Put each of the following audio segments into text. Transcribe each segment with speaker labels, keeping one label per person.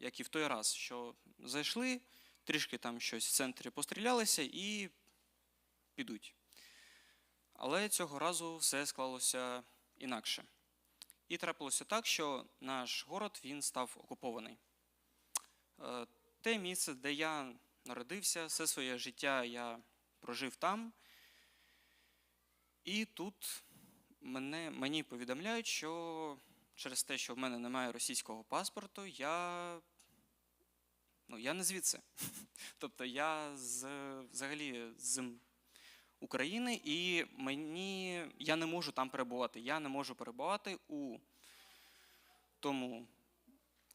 Speaker 1: як і в той раз, що зайшли, трішки там щось в центрі пострілялися і підуть. Але цього разу все склалося інакше. І трапилося так, що наш город він став окупований. Е, Те місце, де я народився, все своє життя я прожив там. І тут мене, мені повідомляють, що через те, що в мене немає російського паспорту, я, ну, я не звідси. Тобто я з, взагалі з України, і мені я не можу там перебувати. Я не можу перебувати у тому,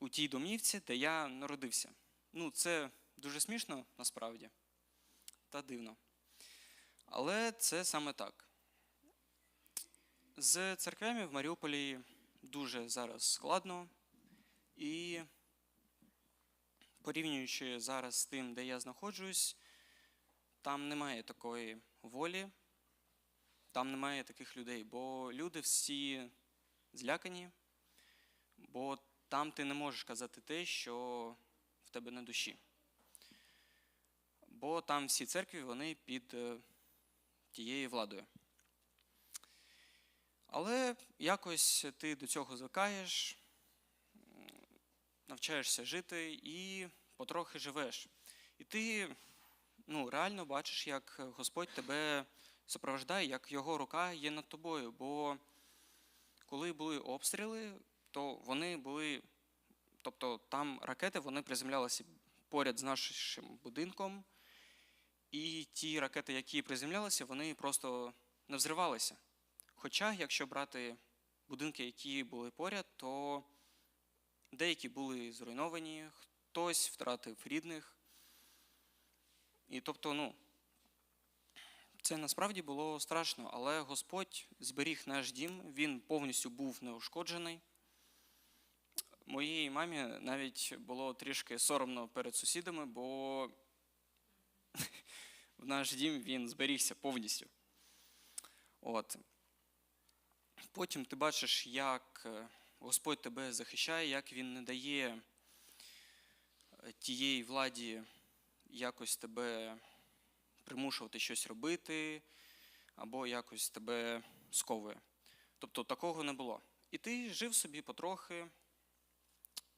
Speaker 1: у тій домівці, де я народився. Ну, це дуже смішно насправді та дивно. Але це саме так. З церквями в Маріуполі дуже зараз складно. І порівнюючи зараз з тим, де я знаходжусь, там немає такої волі, там немає таких людей, бо люди всі злякані, бо там ти не можеш казати те, що в тебе на душі. Бо там всі церкві вони під е, тією владою. Але якось ти до цього звикаєш, навчаєшся жити і потрохи живеш. І ти ну, реально бачиш, як Господь тебе супроводжає, як його рука є над тобою. Бо коли були обстріли, то вони були, тобто там ракети вони приземлялися поряд з нашим будинком, і ті ракети, які приземлялися, вони просто не взривалися. Хоча, якщо брати будинки, які були поряд, то деякі були зруйновані, хтось втратив рідних. І тобто, ну, це насправді було страшно, але Господь зберіг наш дім, він повністю був неушкоджений. Моїй мамі навіть було трішки соромно перед сусідами, бо в наш дім він зберігся повністю. От. Потім ти бачиш, як е, Господь тебе захищає, як Він не дає тієї владі якось тебе примушувати щось робити, або якось тебе сковує. Тобто такого не було. І ти жив собі потрохи,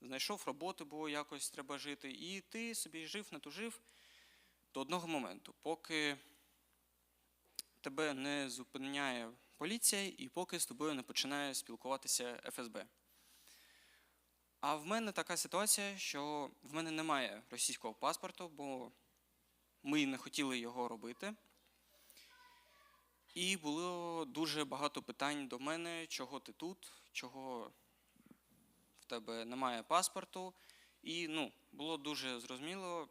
Speaker 1: знайшов роботу, бо якось треба жити, і ти собі жив, не тужив до одного моменту, поки тебе не зупиняє поліція і поки з тобою не починає спілкуватися ФСБ. А в мене така ситуація, що в мене немає російського паспорту, бо ми не хотіли його робити. І було дуже багато питань до мене, чого ти тут, чого в тебе немає паспорту. І ну, було дуже зрозуміло,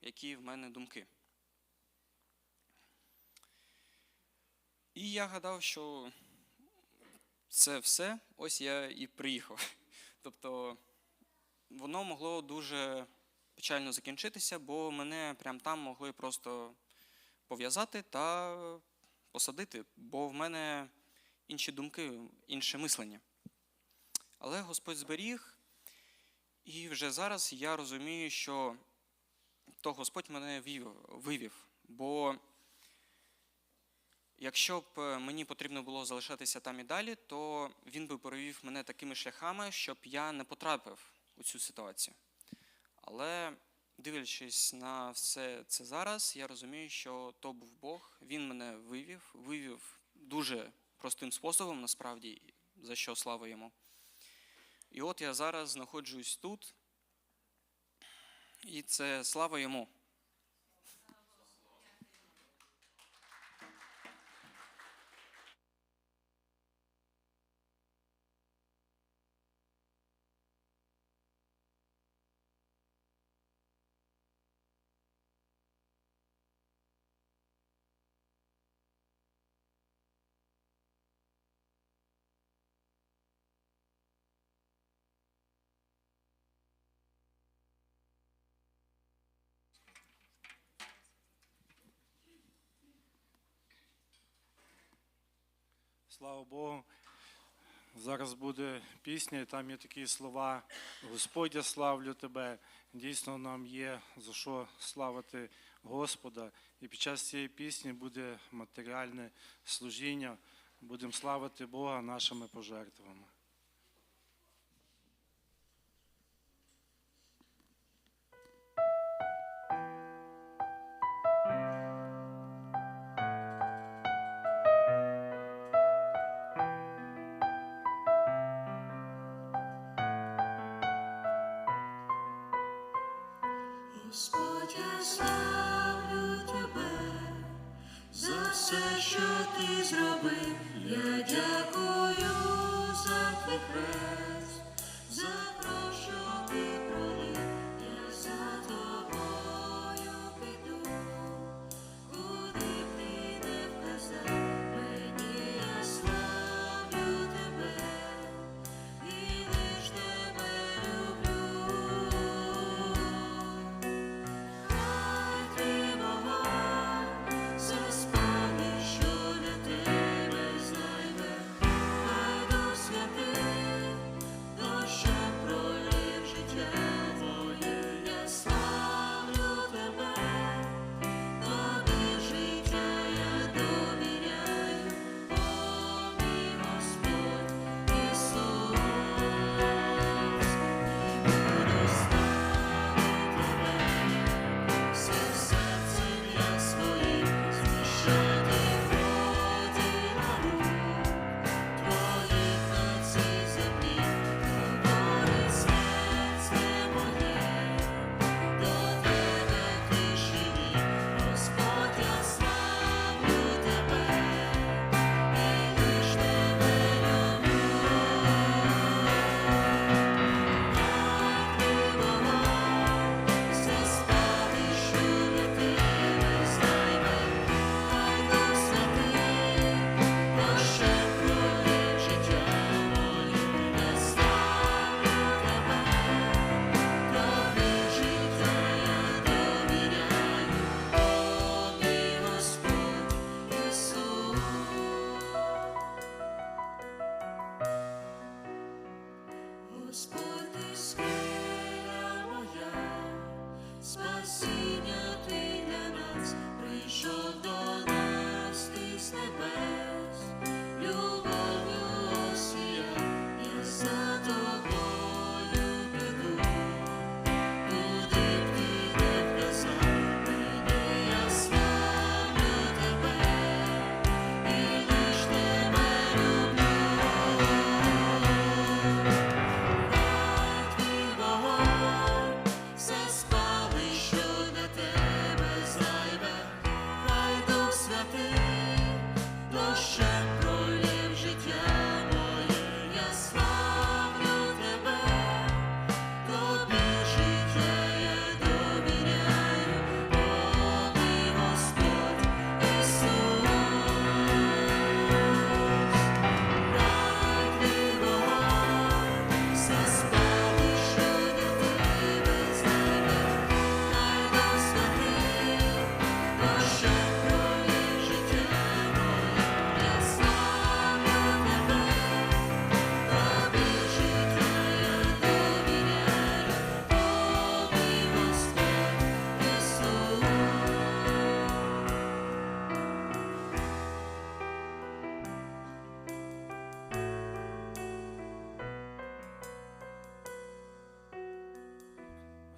Speaker 1: які в мене думки. І я гадав, що це все, ось я і приїхав. Тобто воно могло дуже печально закінчитися, бо мене прямо там могли просто пов'язати та посадити, бо в мене інші думки, інше мислення. Але Господь зберіг, і вже зараз я розумію, що то Господь мене вивів. Бо якщо б е, мені потрібно було залишатися там і далі, то він би провів мене такими шляхами, щоб я не потрапив у цю ситуацію. Але дивлячись на все це зараз, я розумію, що то був Бог, він мене вивів, вивів дуже простим способом, насправді, за що слава йому. І от я зараз знаходжусь тут, і це слава йому.
Speaker 2: Слава Богу. Зараз буде пісня, і там є такі слова Господь, я славлю тебе. Дійсно, нам є за що славити Господа. І під час цієї пісні буде матеріальне служіння. Будемо славити Бога нашими пожертвами.
Speaker 1: Господь, я славлю тебе за все, що ти зробив, я дякую.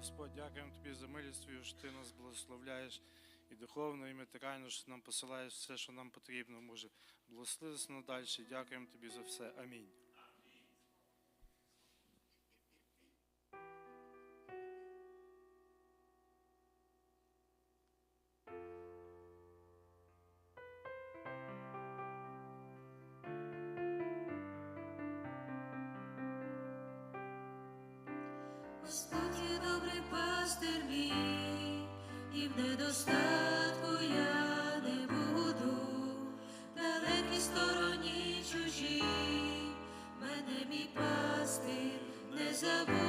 Speaker 1: Господь,
Speaker 2: дякуємо Тобі за милість твою, що ти нас благословляєш і духовно, і матеріально, що нам посилаєш все, що нам потрібно, може. Благослови нас надалі. Дякуємо Тобі за все. Амінь.
Speaker 1: стербі, і в недостатку я не буду, далекій стороні чужі, мене мій пастир не забуде.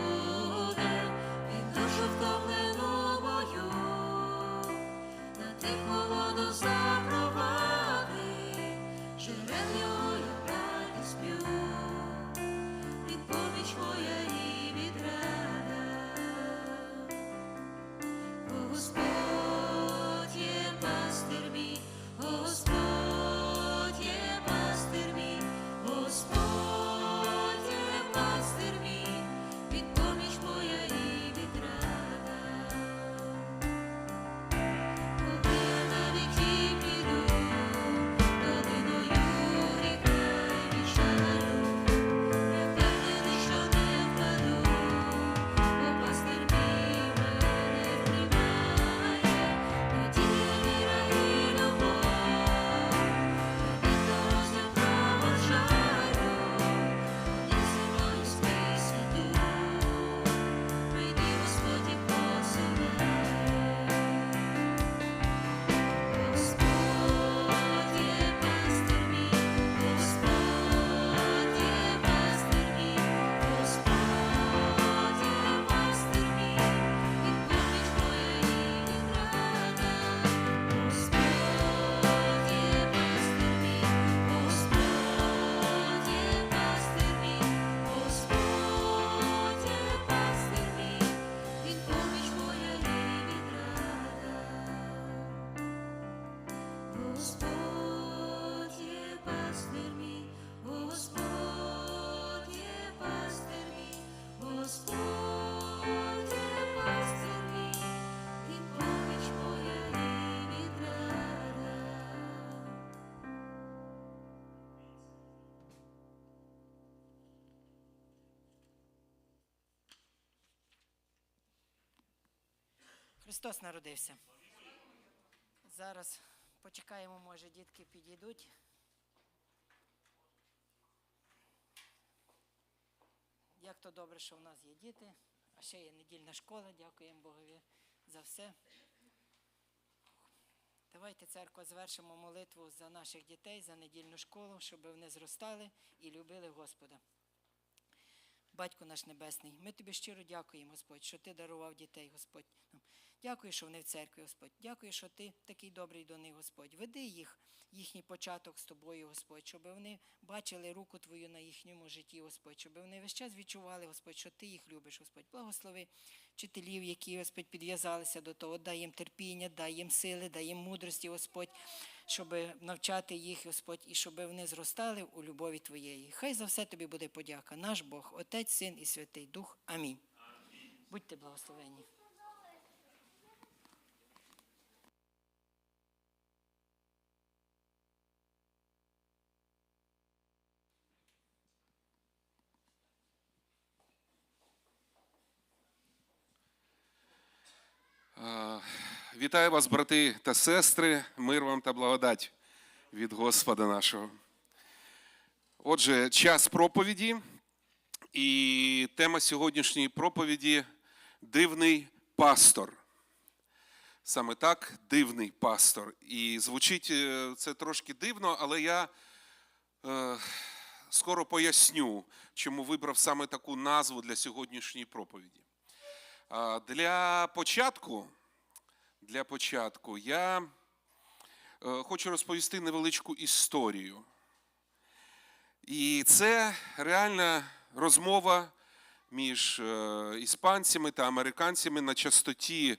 Speaker 3: Христос народився. Зараз почекаємо, може, дітки підійдуть. Як то добре, що в нас є діти, а ще є недільна школа, дякуємо Богові за все. Давайте, церква, звершимо молитву за наших дітей, за недільну школу, щоб вони зростали і любили Господа. Батько наш Небесний, ми тобі щиро дякуємо, Господь, що ти дарував дітей, Господь. нам. Дякую, що вони в церкві, Господь. Дякую, що ти такий добрий до них, Господь. Веди їх, їхній початок з тобою, Господь, щоб вони бачили руку Твою на їхньому житті, Господь, щоб вони весь час відчували, Господь, що ти їх любиш, Господь. Благослови вчителів, які, Господь, підв'язалися до того. Дай їм терпіння, дай їм сили, дай їм мудрості, Господь, щоб навчати їх, Господь, і щоб вони зростали у любові Твоєї. Хай за все тобі буде подяка. Наш Бог, Отець, Син і Святий Дух. Амінь. Будьте благословені.
Speaker 4: Вітаю вас, брати та сестри, мир вам та благодать від Господа нашого. Отже, час проповіді, і тема сьогоднішньої проповіді дивний пастор. Саме так, дивний пастор. І звучить е, це трошки дивно, але я е, скоро поясню, чому вибрав саме таку назву для сьогоднішньої проповіді. Для початку, для початку я е, хочу розповісти невеличку історію. І це реальна розмова між е, іспанцями та американцями на частоті,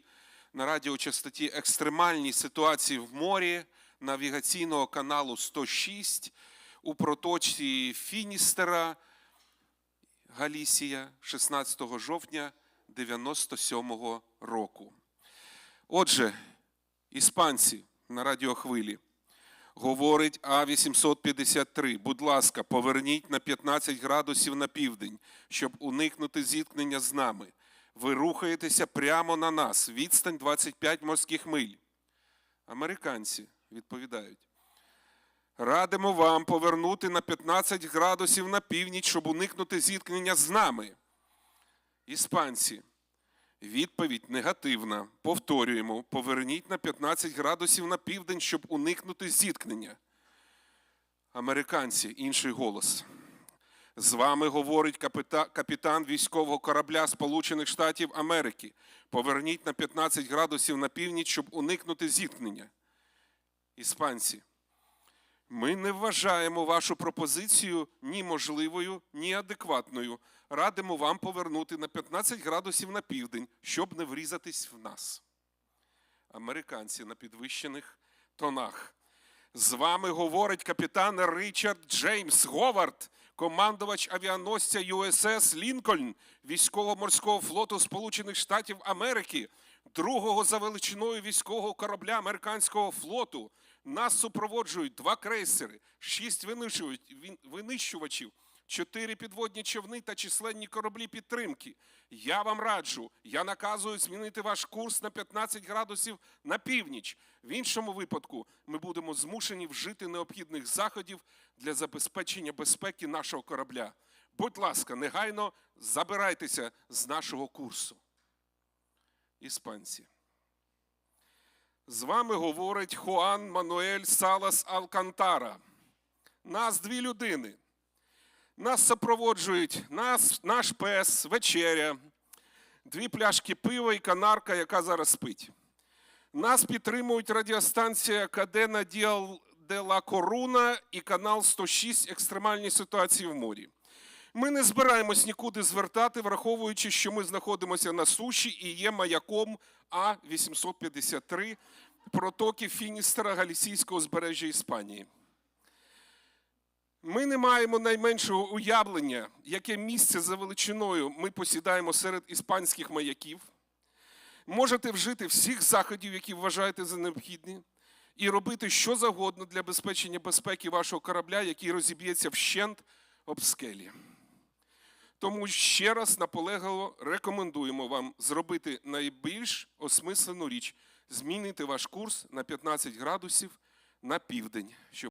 Speaker 4: на радіочастоті екстремальні ситуації в морі навігаційного каналу 106 у проточці Фіністера, Галісія 16 жовтня 97-го року. Отже, іспанці на радіохвилі говорить А853. Будь ласка, поверніть на 15 градусів на південь, щоб уникнути зіткнення з нами. Ви рухаєтеся прямо на нас. Відстань 25 морських миль. Американці відповідають. Радимо вам повернути на 15 градусів на північ, щоб уникнути зіткнення з нами. Іспанці. Відповідь негативна. Повторюємо, поверніть на 15 градусів на південь, щоб уникнути зіткнення. Американці, інший голос. З вами говорить капітан військового корабля Сполучених Штатів Америки. Поверніть на 15 градусів на північ, щоб уникнути зіткнення. Іспанці. Ми не вважаємо вашу пропозицію ні можливою, ні адекватною. Радимо вам повернути на 15 градусів на південь, щоб не врізатись в нас. Американці на підвищених тонах. З вами говорить капітан Ричард Джеймс Говард, командувач авіаносця USS Лінкольн військово-морського флоту Сполучених Штатів Америки, другого за величиною військового корабля американського флоту. Нас супроводжують два крейсери, шість винищувачів, чотири підводні човни та численні кораблі підтримки. Я вам раджу, я наказую змінити ваш курс на 15 градусів на північ. В іншому випадку ми будемо змушені вжити необхідних заходів для забезпечення безпеки нашого корабля. Будь ласка, негайно забирайтеся з нашого курсу. Іспанці. З вами говорить Хуан Мануель Салас Алкантара. Нас дві людини. Нас супроводжують нас, наш пес, вечеря, дві пляшки пива і канарка, яка зараз спить. Нас підтримують радіостанція Кадена Діал де ла Коруна і канал 106 Екстремальні ситуації в морі. Ми не збираємось нікуди звертати, враховуючи, що ми знаходимося на суші і є маяком А853 протоки Фіністера Галісійського узбережжя Іспанії. Ми не маємо найменшого уявлення, яке місце за величиною ми посідаємо серед іспанських маяків. Можете вжити всіх заходів, які вважаєте за необхідні, і робити що завгодно для забезпечення безпеки вашого корабля, який розіб'ється вщент об скелі. Тому ще раз наполегливо рекомендуємо вам зробити найбільш осмислену річ змінити ваш курс на 15 градусів на південь, щоб